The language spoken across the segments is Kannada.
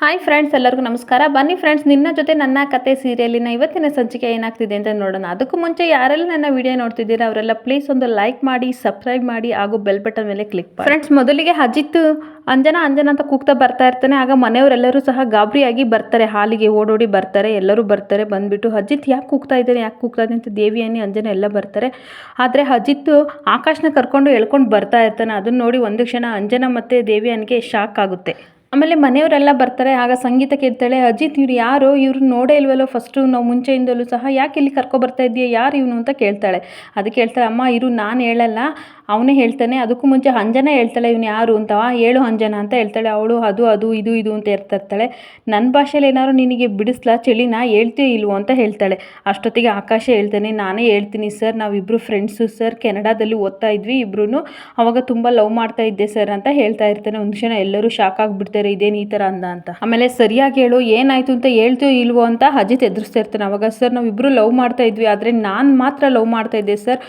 ಹಾಯ್ ಫ್ರೆಂಡ್ಸ್ ಎಲ್ಲರಿಗೂ ನಮಸ್ಕಾರ. ಬನ್ನಿ ಫ್ರೆಂಡ್ಸ್ ನಿನ್ನ ಜೊತೆ ನನ್ನ ಕತೆ ಸೀರಿಯಲಿನ ಇವತ್ತಿನ ಸಂಚಿಕೆ ಏನಾಗ್ತಿದೆ ಅಂತ ನೋಡೋಣ. ಅದಕ್ಕೂ ಮುಂಚೆ ಯಾರೆಲ್ಲ ನನ್ನ ವಿಡಿಯೋ ನೋಡ್ತಿದ್ದೀರಾ, ಅವರೆಲ್ಲ ಪ್ಲೀಸ್ ಒಂದು ಲೈಕ್ ಮಾಡಿ ಸಬ್ಸ್ಕ್ರೈಬ್ ಮಾಡಿ, ಹಾಗೂ ಬೆಲ್ ಬಟನ್ ಮೇಲೆ ಕ್ಲಿಕ್ ಮಾಡಿ. ಫ್ರೆಂಡ್ಸ್ ಮೊದಲಿಗೆ ಅಜಿತ್, ಅಂಜನ ಅಂಜನ ಅಂತ ಕೂಗ್ತಾ ಬರ್ತಾ ಇರ್ತಾನೆ. ಆಗ ಮನೆಯವರೆಲ್ಲರೂ ಸಹ ಗಾಬರಿಯಾಗಿ ಬರ್ತಾರೆ, ಹಾಲಿಗೆ ಓಡೋಡಿ ಬರ್ತಾರೆ, ಎಲ್ಲರೂ ಬರ್ತಾರೆ. ಬಂದುಬಿಟ್ಟು ಅಜಿತ್ ಯಾಕೆ ಕೂಗ್ತಾ ಇದ್ದಾನೆ, ಯಾಕೆ ಕೂಗ್ತಾ ಇದ್ದಾನೆ ಅಂತ ದೇವಿಯಾನಿ ಅಂಜನ ಎಲ್ಲ ಬರ್ತಾರೆ. ಆದರೆ ಅಜಿತ್ ಆಕಾಶನ ಕರ್ಕೊಂಡು ಎಳ್ಕೊಂಡು ಬರ್ತಾ ಇರ್ತಾನೆ. ಅದನ್ನ ನೋಡಿ ಒಂದು ಕ್ಷಣ ಅಂಜನ ಮತ್ತು ದೇವಿಯನ್ಗೆ ಶಾಕ್ ಆಗುತ್ತೆ. ಆಮೇಲೆ ಮನೆಯವರೆಲ್ಲ ಬರ್ತಾರೆ, ಆಗ ಸಂಗೀತ ಕೇಳ್ತಾಳೆ, ಅಜಿತ್, ಇವ್ರು ಯಾರು? ಇವ್ರು ನೋಡೇ ಇಲ್ವಲ್ಲೋ ಫಸ್ಟು ನಾವು ಮುಂಚೆಯಿಂದಲೂ ಸಹ, ಯಾಕೆ ಇಲ್ಲಿ ಕರ್ಕೊಬರ್ತಾ ಇದೆಯಾ? ಯಾರು ಇವನು? ಅಂತ ಕೇಳ್ತಾಳೆ. ಅದಕ್ಕೆ ಹೇಳ್ತಾಳೆ ಅಮ್ಮ ಇರು ನಾನು ಹೇಳಲ್ಲ. ಅವನೇ ಹೇಳ್ತಾನೆ, ಅದಕ್ಕೂ ಮುಂಚೆ ಅಂಜನ ಹೇಳ್ತಾಳೆ, ಇವನು ಯಾರು ಅಂತವ ಹೇಳು ಅಂಜನ ಅಂತ ಹೇಳ್ತಾಳೆ, ಅವಳು ಅದು ಅದು, ಇದು ಇದು ಅಂತ ಇರ್ತಿರ್ತಾಳೆ ನನ್ನ ಭಾಷೆಯಲ್ಲಿ ಏನಾದ್ರು ನಿನಗೆ ಬಿಡಿಸ್ಲಾ ಚಳಿನ ಹೇಳ್ತೀಯೋ ಇಲ್ವೋ ಅಂತ ಹೇಳ್ತಾಳೆ. ಅಷ್ಟೊತ್ತಿಗೆ ಆಕಾಶ ಹೇಳ್ತಾನೆ, ನಾನೇ ಹೇಳ್ತೀನಿ ಸರ್ ನಾವಿಬ್ಬರು ಫ್ರೆಂಡ್ಸು ಸರ್, ಕೆನಡಾದಲ್ಲಿ ಓದ್ತಾ ಇದ್ವಿ ಇಬ್ರು ಅವಾಗ ತುಂಬ ಲವ್ ಮಾಡ್ತಾ ಇದ್ದೆ ಸರ್ ಅಂತ ಹೇಳ್ತಾ ಇರ್ತಾನೆ. ಒಂದು ಕ್ಷಣ ಎಲ್ಲರೂ ಶಾಕ್ ಆಗಿಬಿಡ್ತಾರೆ, ಇದೇನು ಈ ಥರ ಅಂದ ಅಂತ. ಆಮೇಲೆ ಸರಿಯಾಗಿ ಹೇಳು, ಏನಾಯಿತು ಅಂತ ಹೇಳ್ತೀಯೋ ಇಲ್ವೋ ಅಂತ ಅಜಿತ್ ಎದುರಿಸ್ತಾ ಇರ್ತಾನೆ. ಅವಾಗ ಸರ್ ನಾವಿಬ್ಬರು ಲವ್ ಮಾಡ್ತಾ ಇದ್ವಿ, ಆದರೆ ನಾನು ಮಾತ್ರ ಲವ್ ಮಾಡ್ತಾ ಇದ್ದೆ ಸರ್.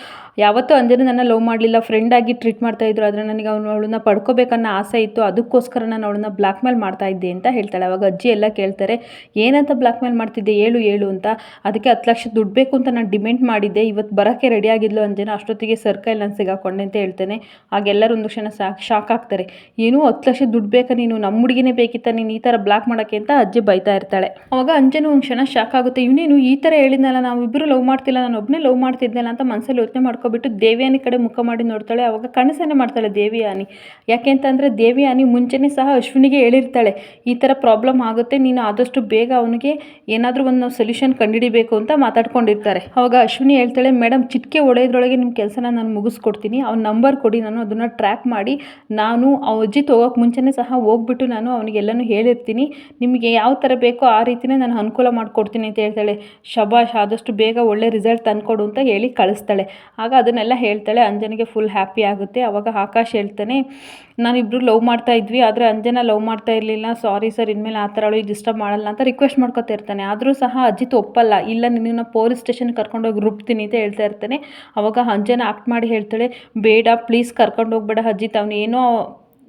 ಯಾವತ್ತೂ ಅಂಜನ ನನ್ನ ಲವ್ ಮಾಡಲಿಲ್ಲ ಫ್ರೆಂಡಾಗಿ ಟ್ರೀಟ್ ಮಾಡ್ತಾ ಇದ್ರು, ಆದರೆ ನನಗೆ ಅವನು ಅವಳನ್ನ ಪಡ್ಕೋಬೇಕನ್ನೋ ಆಸೆ ಇತ್ತು, ಅದಕ್ಕೋಸ್ಕರ ನಾನು ಅವಳನ್ನ ಬ್ಲ್ಯಾಕ್ ಮೇಲ್ ಮಾಡ್ತಾ ಇದ್ದೆ ಅಂತ ಹೇಳ್ತಾಳೆ. ಅವಾಗ ಅಜ್ಜಿ ಎಲ್ಲ ಕೇಳ್ತಾರೆ, ಏನಂತ ಬ್ಲ್ಯಾಕ್ ಮೇಲ್ ಮಾಡ್ತಿದ್ದೆ ಹೇಳು ಹೇಳು ಅಂತ. ಅದಕ್ಕೆ ಹತ್ತು ಲಕ್ಷ ದುಡ್ಡು ಬೇಕು ಅಂತ ನಾನು ಡಿಮ್ಯಾಂಡ್ ಮಾಡಿದ್ದೆ. ಇವತ್ತು ಬರೋಕ್ಕೆ ರೆಡಿ ಆಗಿದ್ಲು ಅಂಜನ ಅಷ್ಟೊತ್ತಿಗೆ ಸರ್ಕಲ್ ಕೈಲಿ ನಾನು ಸಿಗಾಕೊಂಡೆ ಅಂತ ಹೇಳ್ತೇನೆ. ಆಗೆಲ್ಲರೂ ಒಂದು ಕ್ಷಣ ಸಾಕ್ ಶಾಕ್ ಆಗ್ತಾರೆ. ಏನು ಹತ್ತು ಲಕ್ಷ ದುಡ್ಡು ಬೇಕಾ ನೀನು? ನಮ್ಮ ಹುಡುಗಿನೇ ಬೇಕಿತ್ತ ನೀನು ಈ ಥರ ಬ್ಲಾಕ್ ಮಾಡೋಕ್ಕೆ ಅಂತ ಅಜ್ಜಿ ಬೈತಾ ಇರ್ತಾಳೆ. ಅವಾಗ ಅಂಜನು ಒಂದು ಕ್ಷಣ ಶಾಕ್ ಆಗುತ್ತೆ. ಇವನೇನು ಈ ಥರ ಹೇಳಿದ್ನಲ್ಲ ನಾವು ಇಬ್ಬರು ಲವ್ ಮಾಡ್ತಿಲ್ಲ ನಾನು ಒಬ್ಬನೇ ಲವ್ ಮಾಡ್ತಿದ್ನಲ್ಲ ಅಂತ ಮನಸ್ಸಲ್ಲಿ ಯೋಚನೆ ಮಾಡ್ಕೊಬಿಟ್ಟು ದೇವಿಯಾನಿ ಕಡೆ ಮುಖ ಮಾಡಿ ನೋಡ್ತಾಳೆ, ಅವಾಗ ಕನಸನ್ನು ಮಾಡ್ತಾಳೆ ದೇವಿಯಾನಿ. ಯಾಕೆ ಅಂತಂದರೆ ದೇವಿಯಾನಿ ಮುಂಚೆನೇ ಸಹ ಅಶ್ವಿನಿಗೆ ಹೇಳಿರ್ತಾಳೆ, ಈ ಥರ ಪ್ರಾಬ್ಲಮ್ ಆಗುತ್ತೆ, ನೀನು ಆದಷ್ಟು ಬೇಗ ಅವನಿಗೆ ಏನಾದರೂ ಒಂದು ಸೊಲ್ಯೂಷನ್ ಕಂಡುಹಿಡಿಬೇಕು ಅಂತ ಮಾತಾಡ್ಕೊಂಡಿರ್ತಾರೆ. ಅವಾಗ ಅಶ್ವಿನಿ ಹೇಳ್ತಾಳೆ ಮೇಡಮ್ ಚಿಟಿಕೆ ಒಡೆಯೋದ್ರೊಳಗೆ ನಿಮ್ಮ ಕೆಲಸನ ನಾನು ಮುಗಿಸ್ಕೊಡ್ತೀನಿ, ಅವ್ನ ನಂಬರ್ ಕೊಡಿ, ನಾನು ಅದನ್ನು ಟ್ರ್ಯಾಕ್ ಮಾಡಿ, ನಾನು ಆ ಅಜ್ಜಿ ತೊಗೋಕ್ಕೆ ಮುಂಚೆನೇ ಸಹ ಹೋಗ್ಬಿಟ್ಟು ನಾನು ಅವನಿಗೆಲ್ಲನೂ ಹೇಳಿರ್ತೀನಿ, ನಿಮಗೆ ಯಾವ ಥರ ಬೇಕೋ ಆ ರೀತಿಯೇ ನಾನು ಅನುಕೂಲ ಮಾಡಿಕೊಡ್ತೀನಿ ಅಂತ ಹೇಳ್ತಾಳೆ. ಶಬಾಷ್, ಆದಷ್ಟು ಬೇಗ ಒಳ್ಳೆ ರಿಸಲ್ಟ್ ತಂದ್ಕೊಡು ಅಂತ ಹೇಳಿ ಕಳಿಸ್ತಾಳೆ. ಆಗ ಅದನ್ನೆಲ್ಲ ಹೇಳ್ತಾಳೆ, ಅಂಜನಿಗೆ ಫುಲ್ ಹ್ಯಾಪಿ ಆಗುತ್ತೆ. ಅವಾಗ ಆಕಾಶ್ ಹೇಳ್ತಾನೆ ನಾನಿಬ್ಬರು ಲವ್ ಮಾಡ್ತಾ ಇದ್ವಿ, ಆದರೆ ಅಂಜನ ಲವ್ ಮಾಡ್ತಾ ಇರಲಿಲ್ಲ. ಸಾರಿ ಸರ್ ಇನ್ಮೇಲೆ ಆ ಥರ ಅವಳಿಗೆ ಡಿಸ್ಟರ್ಬ್ ಮಾಡಲ್ಲ ಅಂತ ರಿಕ್ವೆಸ್ಟ್ ಮಾಡ್ಕೊತಾ ಇರ್ತಾನೆ. ಆದರೂ ಸಹ ಅಜಿತ್ ಒಪ್ಪಲ್ಲ. ಇಲ್ಲ ನಿನ್ನ ಪೊಲೀಸ್ ಸ್ಟೇಷನ್ ಕರ್ಕೊಂಡೋಗಿ ರುಬ್ತೀನಿ ಅಂತ ಹೇಳ್ತಾ ಇರ್ತಾನೆ. ಅವಾಗ ಅಂಜನ ಆಕ್ಟ್ ಮಾಡಿ ಹೇಳ್ತಾಳೆ, ಬೇಡ ಪ್ಲೀಸ್ ಕರ್ಕೊಂಡು ಹೋಗ್ಬೇಡ ಅಜಿತ್. ಅವನು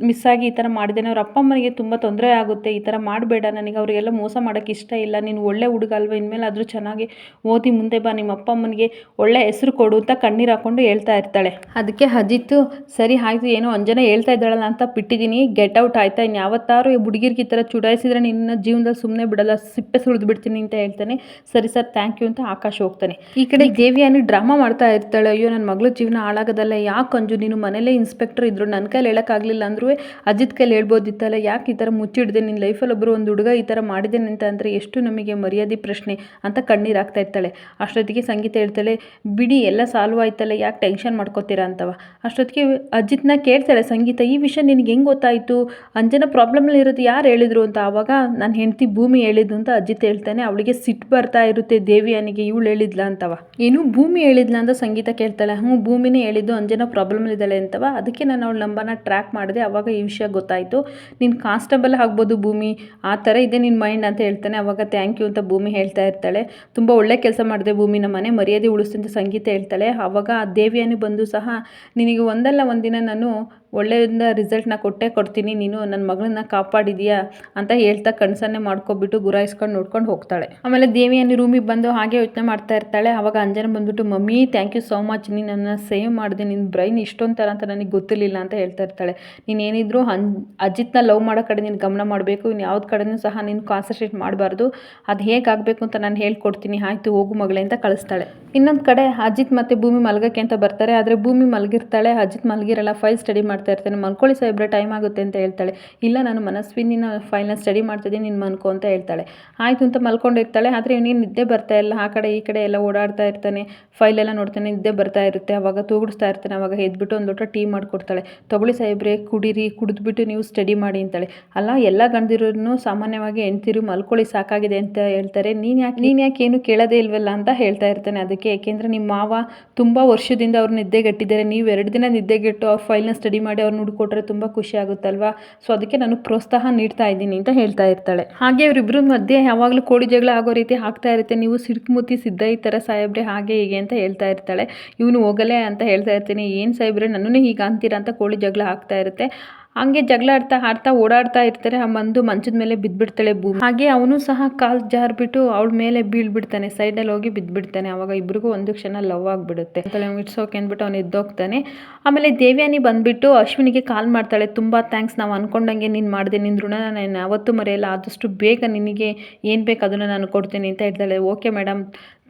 ಏನೋ ಮಿಸ್ ಆಗಿ ಈ ಥರ ಮಾಡಿದ್ದೇನೆ ಅವ್ರ ಅಪ್ಪ ಅಮ್ಮನಿಗೆ ತುಂಬ ತೊಂದರೆ ಆಗುತ್ತೆ ಈ ಥರ ಮಾಡಬೇಡ ನನಗೆ ಅವರಿಗೆಲ್ಲ ಮೋಸ ಮಾಡೋಕ್ಕೆ ಇಷ್ಟ ಇಲ್ಲ ನೀನು ಒಳ್ಳೆ ಹುಡುಗ ಅಲ್ವ ಇನ್ಮೇಲೆ ಆದರೂ ಚೆನ್ನಾಗಿ ಓದಿ ಮುಂದೆ ಬಾ ನಿಮ್ಮ ಅಪ್ಪ ಅಮ್ಮನಿಗೆ ಒಳ್ಳೆ ಹೆಸರು ಕೊಡು ಅಂತ ಕಣ್ಣೀರು ಹಾಕೊಂಡು ಹೇಳ್ತಾ ಇರ್ತಾಳೆ. ಅದಕ್ಕೆ ಅಜಿತ್ತು ಸರಿ ಆಯಿತು ಏನೋ ಅಂಜನ ಹೇಳ್ತಾ ಇದ್ದಾಳಲ್ಲ ಅಂತ ಬಿಟ್ಟಿದ್ದೀನಿ ಗೆಟ್ ಔಟ್ ಆಯ್ತಾ ಇನ್ನು ಯಾವತ್ತಾರು ಈ ಹುಡುಗಿರ್ಗೆ ಈ ಥರ ಚುಡಾಯಿಸಿದ್ರೆ ನಿನ್ನ ಜೀವನದಲ್ಲಿ ಸುಮ್ಮನೆ ಬಿಡಲ್ಲ ಸಿಪ್ಪೆ ಸುಳಿದು ಬಿಡ್ತೀನಿ ಅಂತ ಹೇಳ್ತಾನೆ. ಸರಿ ಸರ್ ಥ್ಯಾಂಕ್ ಯು ಅಂತ ಆಕಾಶ್ ಹೋಗ್ತಾನೆ. ಈ ಕಡೆ ದೇವಿಯಾನಿ ಡ್ರಾಮಾ ಮಾಡ್ತಾ ಇರ್ತಾಳೆ ಅಯ್ಯೋ ನನ್ನ ಮಗಳು ಜೀವನ ಹಾಳಾಗೋದಲ್ಲ ಯಾಕೆ ಅಂಜು ನೀನು ಮನೇಲೇ ಇನ್ಸ್ಪೆಕ್ಟರ್ ಇದ್ರು ನನ್ನ ಕೈಲಿ ಹೇಳೋಕ್ಕಾಗಲಿಲ್ಲ ಅಂದರೂ ಅಜಿತ್ ಕೈಲಿ ಹೇಳ್ಬೋದಿತ್ತಲ್ಲ, ಯಾಕೆ ಈ ಥರ ಮುಚ್ಚಿಡ್ದೆ? ನಿನ್ನ ಲೈಫಲ್ಲಿ ಒಬ್ಬರು ಒಂದು ಹುಡುಗ ಈ ಥರ ಮಾಡಿದ್ದೇನೆ ಅಂತ ಅಂದರೆ ಎಷ್ಟು ನಮಗೆ ಮರ್ಯಾದೆ ಪ್ರಶ್ನೆ ಅಂತ ಕಣ್ಣೀರು ಆಗ್ತಾ ಇರ್ತಾಳೆ. ಅಷ್ಟೊತ್ತಿಗೆ ಸಂಗೀತ ಹೇಳ್ತಾಳೆ, ಬಿಡಿ, ಎಲ್ಲ ಸಾಲ್ವ್ ಆಯ್ತಲ್ಲ, ಯಾಕೆ ಟೆನ್ಷನ್ ಮಾಡ್ಕೋತೀರಾ? ಅಂತವ. ಅಷ್ಟೊತ್ತಿಗೆ ಅಜಿತ್ನ ಕೇಳ್ತಾಳೆ, ಸಂಗೀತ, ಈ ವಿಷಯ ನಿನಗೆ ಹೆಂಗೆ ಗೊತ್ತಾಯಿತು? ಅಂಜನ ಪ್ರಾಬ್ಲಮಲ್ಲಿ ಇರೋದು ಯಾರು ಹೇಳಿದ್ರು? ಅಂತ. ಆವಾಗ ನಾನು ಹೆಂಡತಿ ಭೂಮಿ ಹೇಳಿದ್ದು ಅಂತ ಅಜಿತ್ ಹೇಳ್ತಾನೆ, ಅವಳಿಗೆ ಸಿಟ್ಟು ಬರ್ತಾ ಇರುತ್ತೆ ದೇವಿಯನಿಗೆ, ಇವಳು ಹೇಳಿದ್ಲ? ಅಂತವ. ಏನು, ಭೂಮಿ ಹೇಳಿದ್ಲ? ಅಂತ ಸಂಗೀತ ಕೇಳ್ತಾಳೆ, ಹ್ಞೂ, ಭೂಮಿನೇ ಹೇಳಿದ್ದು ಅಂಜನ ಪ್ರಾಬ್ಲಮ್ ಇದ್ದಾಳೆ ಅಂತವ. ಅದಕ್ಕೆ ನಾನು ಅವಳ ನಂಬರ್ನ ಟ್ರ್ಯಾಕ್ ಮಾಡಿದೆ, ಅವಾಗ ಈ ವಿಷಯ ಗೊತ್ತಾಯಿತು. ನೀನು ಕಾನ್ಸ್ಟೇಬಲ್ ಆಗ್ಬೋದು ಭೂಮಿ. ಆ ಥರ ಇದೆ ನಿನ್ನ ಮೈಂಡ್ ಅಂತ ಹೇಳ್ತಾನೆ. ಅವಾಗ ಥ್ಯಾಂಕ್ ಯು ಅಂತ ಭೂಮಿ ಹೇಳ್ತಾ ಇರ್ತಾಳೆ. ತುಂಬ ಒಳ್ಳೆ ಕೆಲಸ ಮಾಡಿದೆ ಭೂಮಿ ನಮ್ಮ ಮನೆ. ಮರ್ಯಾದೆ ಉಳಿಸ್ತಂತ ಸಂಗೀತ ಹೇಳ್ತಾಳೆ. ಆವಾಗ ದೇವಿಯನ್ನು ಬಂದು ಸಹ ನಿನಗೆ ಒಂದಲ್ಲ ಒಂದಿನ ನಾನು ಒಳ್ಳೆಯಿಂದ ರಿಸಲ್ಟ್ನ ಕೊಟ್ಟೇ ಕೊಡ್ತೀನಿ. ನೀನು ನನ್ನ ಮಗಳನ್ನ ಕಾಪಾಡಿದೀಯಾ ಅಂತ ಹೇಳ್ತಾ ಕನಸನ್ನೇ ಮಾಡ್ಕೊಬಿಟ್ಟು ಗುರಾಯಿಸ್ಕೊಂಡು ನೋಡ್ಕೊಂಡು ಹೋಗ್ತಾಳೆ. ಆಮೇಲೆ ದೇವಿಯನ್ನು ರೂಮಿಗೆ ಬಂದು ಹಾಗೆ ಯೋಚನೆ ಮಾಡ್ತಾ ಇರ್ತಾಳೆ. ಅವಾಗ ಅಂಜನ ಬಂದ್ಬಿಟ್ಟು, mummy thank you so much ನೀನು ನನ್ನ ಸೇವ್ ಮಾಡಿದೆ. ನಿನ್ನ ಬ್ರೈನ್ ಇಷ್ಟೊಂದು ಥರ ಅಂತ ನನಗೆ ಗೊತ್ತಿರಲಿಲ್ಲ ಅಂತ ಹೇಳ್ತಾ ಇರ್ತಾಳೆ. ನೀನು ಏನಿದ್ರು ಅನ್ ಅಜಿತ್ನ ಲವ್ ಮಾಡೋ ಕಡೆ ನೀನು ಗಮನ ಮಾಡಬೇಕು. ಇನ್ನು ಯಾವ್ದು ಕಡೆನೂ ಸಹ ನೀನು ಕಾನ್ಸಂಟ್ರೇಟ್ ಮಾಡಬಾರ್ದು. ಅದು ಹೇಗಾಗಬೇಕು ಅಂತ ನಾನು ಹೇಳ್ಕೊಡ್ತೀನಿ. ಆಯಿತು, ಹೋಗು ಮಗಳೇ ಅಂತ ಕಳಿಸ್ತಾಳೆ. ಇನ್ನೊಂದು ಕಡೆ ಅಜಿತ್ ಮತ್ತು ಭೂಮಿ ಮಲಗಕ್ಕೆ ಅಂತ ಬರ್ತಾರೆ. ಆದರೆ ಭೂಮಿ ಮಲಗಿರ್ತಾಳೆ. ಅಜಿತ್ ಮಲಗಿರಲ್ಲ. ಫೈಲ್ ಸ್ಟಡಿ ಮಾಡ್ತಾ ಇರ್ತಾನೆ, ಮಲ್ಕೊಳ್ಳಿ ಸಾಹೇಬ್ರೆ ಟೈಮ್ ಆಗುತ್ತೆ ಅಂತ ಹೇಳ್ತಾಳೆ. ಇಲ್ಲ, ನಾನು ಮನಸ್ವಿನಿನ ಫೈಲ್ನ ಸ್ಟಡಿ ಮಾಡ್ತಿದ್ದೀನಿ, ನೀನು ಮನ್ಕೋ ಅಂತ ಹೇಳ್ತಾಳೆ. ಆಯಿತು ಅಂತ ಮಲ್ಕೊಂಡಿರ್ತಾಳೆ ಆದರೆ ಇವನಿಗೆ ನಿದ್ದೆ ಬರ್ತಾ ಇಲ್ಲ. ಆ ಕಡೆ, ಈ ಕಡೆ ಎಲ್ಲ ಓಡಾಡ್ತಾ ಇರ್ತಾನೆ ಫೈಲೆಲ್ಲ ನೋಡ್ತಾನೆ, ನಿದ್ದೆ ಬರ್ತಾ ಇರುತ್ತೆ, ಅವಾಗ ತೂಗಿಡಿಸ್ತಾ ಇರ್ತಾನೆ, ಅವಾಗ ಎದ್ಬಿಟ್ಟು ಒಂದು ಲೋಟ ಟೀ ಮಾಡಿಕೊಡ್ತಾಳೆ. ತಗೊಳ್ಳಿ ಸಾಹೇಬ್ರೆ ಕುಡೀರಿ, ಕುಡಿದ್ಬಿಟ್ಟು ನೀವು ಸ್ಟಡಿ ಮಾಡಿ ಅಂತಾಳೆ. ಅಲ್ಲ, ಎಲ್ಲ ಗಂಡಿರೋನು ಸಾಮಾನ್ಯವಾಗಿ ಹೆಣ್ತಿರು ಮಲ್ಕೊಳ್ಳಿ ಸಾಕಾಗಿದೆ ಅಂತ ಹೇಳ್ತಾರೆ. ನೀನು ಯಾಕೆ ನೀನು ಯಾಕೆ ಏನು ಕೇಳೋದೇ ಇಲ್ವಲ್ಲ ಅಂತ ಹೇಳ್ತಾ ಇರ್ತಾನೆ ಅದಕ್ಕೆ. ಏಕೆಂದರೆ ನಿಮ್ಮ ಮಾವ ತುಂಬ ವರ್ಷದಿಂದ ಅವ್ರು ನಿದ್ದೆಗೆಟ್ಟಿದ್ದಾರೆ. ನೀವು ಎರಡು ದಿನ ನಿದ್ದೆಗೆಟ್ಟು ಅವ್ರ ಫೈಲ್ನ ಸ್ಟಡಿ ಅವ್ರು ಹುಡುಕೊಟ್ರೆ ತುಂಬ ಖುಷಿ ಆಗುತ್ತಲ್ವಾ? ಸೊ ಅದಕ್ಕೆ ನಾನು ಪ್ರೋತ್ಸಾಹ ನೀಡ್ತಾ ಇದ್ದೀನಿ ಅಂತ ಹೇಳ್ತಾ ಇರ್ತಾಳೆ. ಹಾಗೆ ಅವರಿಬ್ಬರ ಮಧ್ಯೆ ಯಾವಾಗಲೂ ಕೋಳಿ ಜಗಳ ಆಗೋ ರೀತಿ ಆಗ್ತಾ ಇರುತ್ತೆ. ನೀವು ಸಿಡ್ಕುಮುತ್ತಿ ಸಿದ್ಧ ಈ ಥರ ಸಾಹೇಬ್ರೆ ಹಾಗೆ ಹೀಗೆ ಅಂತ ಹೇಳ್ತಾ ಇರ್ತಾಳೆ. ಇವನು ಹೋಗಲೇ ಅಂತ ಹೇಳ್ತಾ ಇರ್ತೀನಿ. ಏನು ಸಾಹೇಬ್ರೆ ನನ್ನೂ ಹೀಗೆ ಅಂತೀರಾ ಅಂತ ಕೋಳಿ ಜಗಳ ಆಗ್ತಾ ಇರುತ್ತೆ. ಹಂಗೆ ಜಗಳ ಆಡ್ತಾ ಆಡ್ತಾ ಓಡಾಡ್ತಾ ಇರ್ತಾರೆ. ಆ ಮಂದು ಮಂಚದ ಮೇಲೆ ಬಿದ್ದ್ಬಿಡ್ತಾಳೆ ಭೂಮಿ. ಹಾಗೆ ಅವನು ಸಹ ಕಾಲ್ ಜಾರ್ಬಿಟ್ಟು ಅವಳ ಮೇಲೆ ಬೀಳ್ಬಿಡ್ತಾನೆ. ಸೈಡಲ್ಲಿ ಹೋಗಿ ಬಿದ್ದ್ಬಿಡ್ತಾನೆ. ಅವಾಗ ಇಬ್ರಿಗೂ ಒಂದು ಕ್ಷಣ ಲವ್ ಆಗಿಬಿಡುತ್ತೆ. ಇಟ್ಸ್ ಓಕೆ ಅಂದ್ಬಿಟ್ಟು ಅವ್ನು ಎದ್ದೋಗ್ತಾನೆ. ಆಮೇಲೆ ದೇವ್ಯಾನಿ ಬಂದ್ಬಿಟ್ಟು ಅಶ್ವಿನಿಗೆ ಕಾಲ್ ಮಾಡ್ತಾಳೆ. ತುಂಬ ಥ್ಯಾಂಕ್ಸ್ ನಾವು ಅನ್ಕೊಂಡಂಗೆ ನೀನು ಮಾಡಿದೆ. ನಿನ್ನ ಋಣ ನಾನು ಯಾವತ್ತೂ ಮರೆಯಲ್ಲ. ಆದಷ್ಟು ಬೇಗ ನಿನಗೆ ಏನು ಬೇಕು ಅದನ್ನು ನಾನು ಕೊಡ್ತೀನಿ ಅಂತ ಹೇಳ್ತಾಳೆ. Okay madam.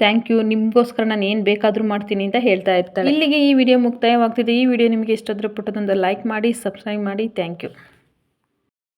ಥ್ಯಾಂಕ್ ಯು ನಿಮಗೋಸ್ಕರ ನಾನು ಏನು ಬೇಕಾದರೂ ಮಾಡ್ತೀನಿ ಅಂತ ಹೇಳ್ತಾ ಇರ್ತಾಳೆ. ಇಲ್ಲಿಗೆ ಈ ವಿಡಿಯೋ ಮುಕ್ತಾಯವಾಗ್ತಿದೆ. ಈ ವಿಡಿಯೋ ನಿಮಗೆ ಇಷ್ಟಾದರೂ ಪುಟ್ಟದೊಂದು ಲೈಕ್ ಮಾಡಿ ಸಬ್ಸ್ಕ್ರೈಬ್ ಮಾಡಿ. Thank you